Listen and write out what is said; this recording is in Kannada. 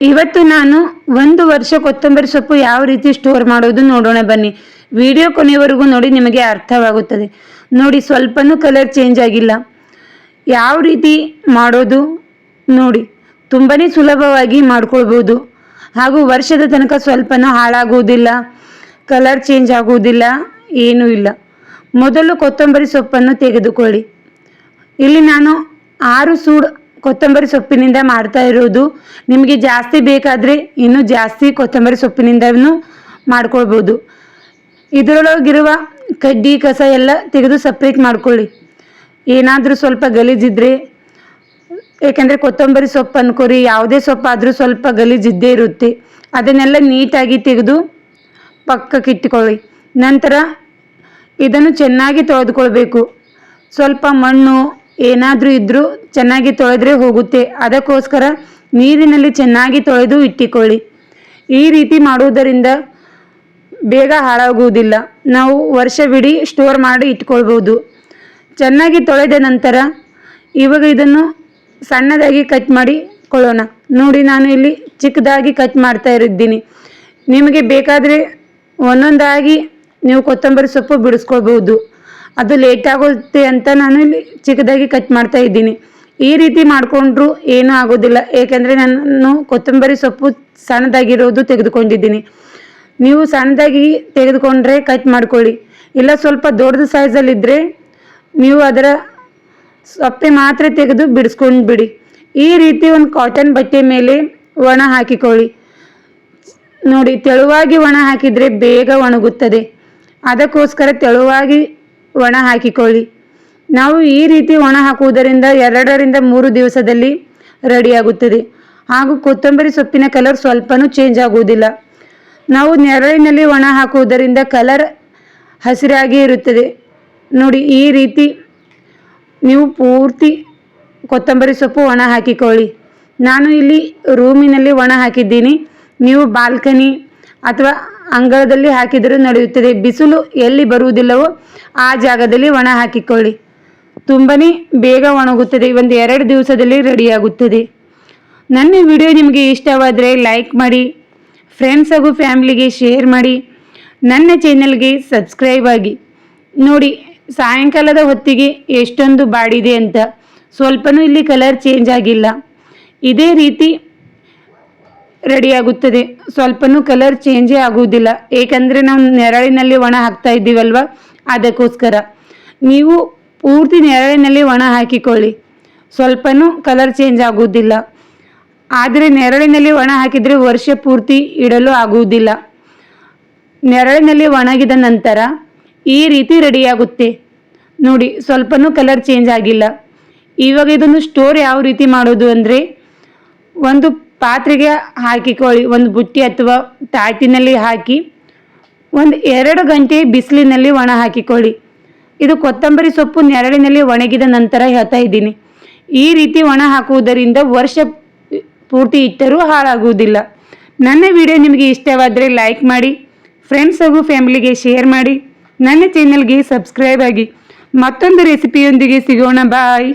ಇವತ್ತು ನಾನು ಒಂದು ವರ್ಷ ಕೊತ್ತಂಬರಿ ಸೊಪ್ಪು ಯಾವ ರೀತಿ ಸ್ಟೋರ್ ಮಾಡೋದು ನೋಡೋಣ ಬನ್ನಿ. ವಿಡಿಯೋ ಕೊನೆಯವರೆಗೂ ನೋಡಿ, ನಿಮಗೆ ಅರ್ಥವಾಗುತ್ತದೆ. ನೋಡಿ, ಸ್ವಲ್ಪನೂ ಕಲರ್ ಚೇಂಜ್ ಆಗಿಲ್ಲ. ಯಾವ ರೀತಿ ಮಾಡೋದು ನೋಡಿ. ತುಂಬಾ ಸುಲಭವಾಗಿ ಮಾಡ್ಕೊಳ್ಬೋದು. ಹಾಗೂ ವರ್ಷದ ತನಕ ಸ್ವಲ್ಪನೂ ಹಾಳಾಗುವುದಿಲ್ಲ. ಕಲರ್ ಚೇಂಜ್ ಆಗುವುದಿಲ್ಲ. ಏನೂ ಇಲ್ಲ. ಮೊದಲು ಕೊತ್ತಂಬರಿ ಸೊಪ್ಪನ್ನು ತೆಗೆದುಕೊಳ್ಳಿ. ಇಲ್ಲಿ ನಾನು ಆರು ಸೂಡ್ ಕೊತ್ತಂಬರಿ ಸೊಪ್ಪಿನಿಂದ ಮಾಡ್ತಾ ಇರೋದು. ನಿಮಗೆ ಜಾಸ್ತಿ ಬೇಕಾದರೆ ಇನ್ನೂ ಜಾಸ್ತಿ ಕೊತ್ತಂಬರಿ ಸೊಪ್ಪಿನಿಂದನೂ ಮಾಡ್ಕೊಳ್ಬೋದು. ಇದರೊಳಗಿರುವ ಕಡ್ಡಿ, ಕಸ ಎಲ್ಲ ತೆಗೆದು ಸಪ್ರೇಟ್ ಮಾಡ್ಕೊಳ್ಳಿ. ಏನಾದರೂ ಸ್ವಲ್ಪ ಗಲೀಜಿದ್ರೆ, ಏಕೆಂದರೆ ಕೊತ್ತಂಬರಿ ಸೊಪ್ಪು ಅನ್ಕೋರಿ, ಯಾವುದೇ ಸೊಪ್ಪಾದರೂ ಸ್ವಲ್ಪ ಗಲೀಜಿದ್ದೇ ಇರುತ್ತೆ. ಅದನ್ನೆಲ್ಲ ನೀಟಾಗಿ ತೆಗೆದು ಪಕ್ಕಕ್ಕೆ ಇಟ್ಟುಕೊಳ್ಳಿ ನಂತರ ಇದನ್ನು ಚೆನ್ನಾಗಿ ತೊಳೆದುಕೊಳ್ಬೇಕು. ಸ್ವಲ್ಪ ಮಣ್ಣು ಏನಾದರೂ ಇದ್ದರೂ ಚೆನ್ನಾಗಿ ತೊಳೆದ್ರೆ ಹೋಗುತ್ತೆ. ಅದಕ್ಕೋಸ್ಕರ ನೀರಿನಲ್ಲಿ ಚೆನ್ನಾಗಿ ತೊಳೆದು ಇಟ್ಟಿಕೊಳ್ಳಿ. ಈ ರೀತಿ ಮಾಡುವುದರಿಂದ ಬೇಗ ಹಾಳಾಗುವುದಿಲ್ಲ. ನಾವು ವರ್ಷವಿಡೀ ಸ್ಟೋರ್ ಮಾಡಿ ಇಟ್ಕೊಳ್ಬೋದು. ಚೆನ್ನಾಗಿ ತೊಳೆದ ನಂತರ ಇವಾಗ ಇದನ್ನು ಸಣ್ಣದಾಗಿ ಕಟ್ ಮಾಡಿ ಕೊಳ್ಳೋಣ. ನೋಡಿ, ನಾನು ಇಲ್ಲಿ ಚಿಕ್ಕದಾಗಿ ಕಟ್ ಮಾಡ್ತಾ ಇರಿದ್ದೀನಿ ನಿಮಗೆ ಬೇಕಾದರೆ ಒಂದೊಂದಾಗಿ ನೀವು ಕೊತ್ತಂಬರಿ ಸೊಪ್ಪು ಬಿಡಿಸ್ಕೊಳ್ಬೋದು. ಅದು ಲೇಟ್ ಆಗುತ್ತೆ ಅಂತ ನಾನು ಚಿಕ್ಕದಾಗಿ ಕಟ್ ಮಾಡ್ತಾ ಇದ್ದೀನಿ. ಈ ರೀತಿ ಮಾಡಿಕೊಂಡ್ರು ಏನೂ ಆಗೋದಿಲ್ಲ. ಏಕೆಂದರೆ ನಾನು ಕೊತ್ತಂಬರಿ ಸೊಪ್ಪು ಸಣ್ಣದಾಗಿರೋದು ತೆಗೆದುಕೊಂಡಿದ್ದೀನಿ. ನೀವು ಸಣ್ಣದಾಗಿ ತೆಗೆದುಕೊಂಡ್ರೆ ಕಟ್ ಮಾಡ್ಕೊಳ್ಳಿ. ಇಲ್ಲ ಸ್ವಲ್ಪ ದೊಡ್ಡದು ಸೈಜಲ್ಲಿದ್ದರೆ ನೀವು ಅದರ ಸೊಪ್ಪೆ ಮಾತ್ರ ತೆಗೆದು ಬಿಡಿಸ್ಕೊಂಡು ಬಿಡಿ ಈ ರೀತಿ ಒಂದು ಕಾಟನ್ ಬಟ್ಟೆ ಮೇಲೆ ಒಣ ಹಾಕಿಕೊಳ್ಳಿ. ನೋಡಿ, ತೆಳುವಾಗಿ ಒಣ ಹಾಕಿದರೆ ಬೇಗ ಒಣಗುತ್ತದೆ. ಅದಕ್ಕೋಸ್ಕರ ತೆಳುವಾಗಿ ಒಣ ಹಾಕಿಕೊಳ್ಳಿ. ನಾವು ಈ ರೀತಿ ಒಣ ಹಾಕುವುದರಿಂದ ಎರಡರಿಂದ ಮೂರು ದಿವಸದಲ್ಲಿ ರೆಡಿಯಾಗುತ್ತದೆ. ಹಾಗೂ ಕೊತ್ತಂಬರಿ ಸೊಪ್ಪಿನ ಕಲರ್ ಸ್ವಲ್ಪನೂ ಚೇಂಜ್ ಆಗುವುದಿಲ್ಲ. ನಾವು ನೆರಳಿನಲ್ಲಿ ಒಣ ಹಾಕುವುದರಿಂದ ಕಲರ್ ಹಸಿರಾಗಿ ಇರುತ್ತದೆ. ನೋಡಿ, ಈ ರೀತಿ ನೀವು ಪೂರ್ತಿ ಕೊತ್ತಂಬರಿ ಸೊಪ್ಪು ಒಣ ಹಾಕಿಕೊಳ್ಳಿ. ನಾನು ಇಲ್ಲಿ ರೂಮಿನಲ್ಲಿ ಒಣ ಹಾಕಿದ್ದೀನಿ. ನೀವು ಬಾಲ್ಕನಿ ಅಥವಾ ಅಂಗಳದಲ್ಲಿ ಹಾಕಿದರೂ ನಡೆಯುತ್ತದೆ. ಬಿಸಿಲು ಎಲ್ಲಿ ಬರುವುದಿಲ್ಲವೋ ಆ ಜಾಗದಲ್ಲಿ ಒಣ ಹಾಕಿಕೊಳ್ಳಿ. ತುಂಬಾ ಬೇಗ ಒಣಗುತ್ತದೆ. ಒಂದು ಎರಡು ದಿವಸದಲ್ಲಿ ರೆಡಿಯಾಗುತ್ತದೆ. ನನ್ನ ವಿಡಿಯೋ ನಿಮಗೆ ಇಷ್ಟವಾದರೆ ಲೈಕ್ ಮಾಡಿ, ಫ್ರೆಂಡ್ಸ್ ಹಾಗೂ ಫ್ಯಾಮಿಲಿಗೆ ಶೇರ್ ಮಾಡಿ, ನನ್ನ ಚಾನೆಲ್ಗೆ ಸಬ್ಸ್ಕ್ರೈಬ್ ಆಗಿ. ನೋಡಿ, ಸಾಯಂಕಾಲದ ಹೊತ್ತಿಗೆ ಎಷ್ಟೊಂದು ಬಾಡಿದೆ ಅಂತ. ಸ್ವಲ್ಪನೂ ಇಲ್ಲಿ ಕಲರ್ ಚೇಂಜ್ ಆಗಿಲ್ಲ. ಇದೇ ರೀತಿ ರೆಡಿಯಾಗುತ್ತದೆ. ಸ್ವಲ್ಪನೂ ಕಲರ್ ಚೇಂಜೇ ಆಗುವುದಿಲ್ಲ. ಏಕೆಂದರೆ ನಾವು ನೆರಳಿನಲ್ಲಿ ಒಣ ಹಾಕ್ತಾ ಇದ್ದೀವಲ್ವ? ಅದಕ್ಕೋಸ್ಕರ. ನೀವು ಪೂರ್ತಿ ನೆರಳಿನಲ್ಲಿ ಒಣ ಹಾಕಿಕೊಳ್ಳಿ. ಸ್ವಲ್ಪನೂ ಕಲರ್ ಚೇಂಜ್ ಆಗುವುದಿಲ್ಲ. ಆದರೆ ನೆರಳಿನಲ್ಲಿ ಒಣ ಹಾಕಿದರೆ ವರ್ಷ ಪೂರ್ತಿ ಇಡಲು ಆಗುವುದಿಲ್ಲ. ನೆರಳಿನಲ್ಲಿ ಒಣಗಿದ ನಂತರ ಈ ರೀತಿ ರೆಡಿಯಾಗುತ್ತೆ. ನೋಡಿ, ಸ್ವಲ್ಪನೂ ಕಲರ್ ಚೇಂಜ್ ಆಗಿಲ್ಲ. ಇವಾಗ ಇದನ್ನು ಸ್ಟೋರ್ ಯಾವ ರೀತಿ ಮಾಡೋದು ಅಂದರೆ, ಒಂದು ಪಾತ್ರೆಗೆ ಹಾಕಿಕೊಳ್ಳಿ ಒಂದು ಬುಟ್ಟಿ ಅಥವಾ ತಾಟಿನಲ್ಲಿ ಹಾಕಿ, ಒಂದು ಎರಡು ಗಂಟೆ ಬಿಸಿಲಿನಲ್ಲಿ ಒಣ ಹಾಕಿಕೊಳ್ಳಿ ಇದು ಕೊತ್ತಂಬರಿ ಸೊಪ್ಪು ನೆರಳಿನಲ್ಲಿ ಒಣಗಿದ ನಂತರ ಹೇಳ್ತಾ ಇದ್ದೀನಿ. ಈ ರೀತಿ ಒಣ ಹಾಕುವುದರಿಂದ ವರ್ಷ ಪೂರ್ತಿ ಇಟ್ಟರೂ ಹಾಳಾಗುವುದಿಲ್ಲ. ನನ್ನ ವಿಡಿಯೋ ನಿಮಗೆ ಇಷ್ಟವಾದರೆ ಲೈಕ್ ಮಾಡಿ ಫ್ರೆಂಡ್ಸ್ ಹಾಗೂ ಫ್ಯಾಮಿಲಿಗೆ ಶೇರ್ ಮಾಡಿ, ನನ್ನ ಚಾನೆಲ್ಗೆ ಸಬ್ಸ್ಕ್ರೈಬ್ ಆಗಿ. ಮತ್ತೊಂದು ರೆಸಿಪಿಯೊಂದಿಗೆ ಸಿಗೋಣ ಬಾಯ್